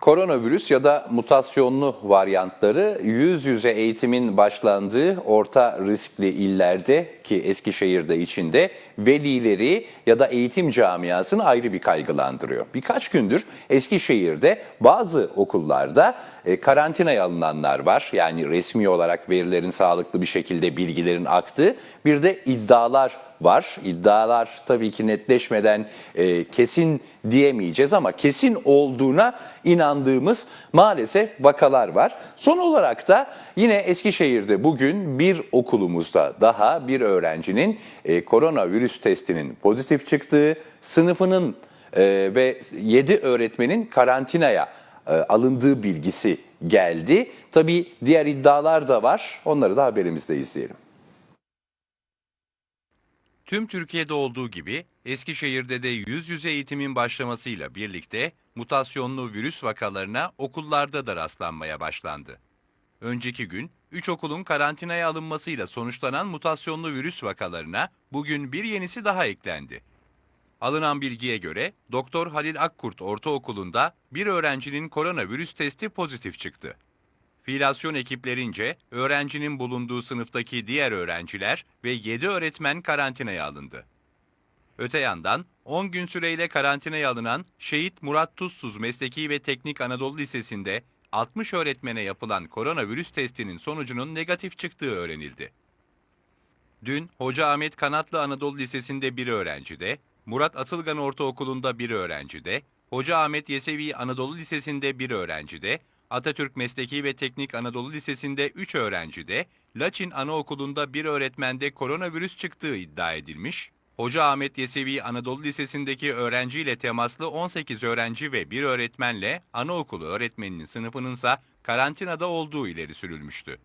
Koronavirüs ya da mutasyonlu varyantları yüz yüze eğitimin başlandığı orta riskli illerde ki Eskişehir'de içinde velileri ya da eğitim camiasını ayrı bir kaygılandırıyor. Birkaç gündür Eskişehir'de bazı okullarda e, karantinaya alınanlar var. Yani resmi olarak verilerin sağlıklı bir şekilde bilgilerin aktığı bir de iddialar var. İddialar tabii ki netleşmeden e, kesin diyemeyeceğiz ama kesin olduğuna inandığımız maalesef vakalar var. Son olarak da yine Eskişehir'de bugün bir okulumuzda daha bir öğrencinin e, koronavirüs testinin pozitif çıktığı, sınıfının e, ve 7 öğretmenin karantinaya e, alındığı bilgisi geldi. Tabii diğer iddialar da var. Onları da haberimizde izleyelim. Tüm Türkiye'de olduğu gibi Eskişehir'de de yüz yüze eğitimin başlamasıyla birlikte mutasyonlu virüs vakalarına okullarda da rastlanmaya başlandı. Önceki gün 3 okulun karantinaya alınmasıyla sonuçlanan mutasyonlu virüs vakalarına bugün bir yenisi daha eklendi. Alınan bilgiye göre Doktor Halil Akkurt Ortaokulu'nda bir öğrencinin koronavirüs testi pozitif çıktı. Filasyon ekiplerince öğrencinin bulunduğu sınıftaki diğer öğrenciler ve 7 öğretmen karantinaya alındı. Öte yandan 10 gün süreyle karantinaya alınan Şehit Murat Tuzsuz Mesleki ve Teknik Anadolu Lisesi'nde 60 öğretmene yapılan koronavirüs testinin sonucunun negatif çıktığı öğrenildi. Dün Hoca Ahmet Kanatlı Anadolu Lisesi'nde bir öğrencide, Murat Atılgan Ortaokulu'nda bir öğrencide, Hoca Ahmet Yesevi Anadolu Lisesi'nde bir öğrencide, Atatürk Mesleki ve Teknik Anadolu Lisesi'nde 3 öğrencide, Laçin Anaokulu'nda bir öğretmende koronavirüs çıktığı iddia edilmiş, Hoca Ahmet Yesevi Anadolu Lisesi'ndeki öğrenciyle temaslı 18 öğrenci ve bir öğretmenle anaokulu öğretmeninin sınıfınınsa karantinada olduğu ileri sürülmüştü.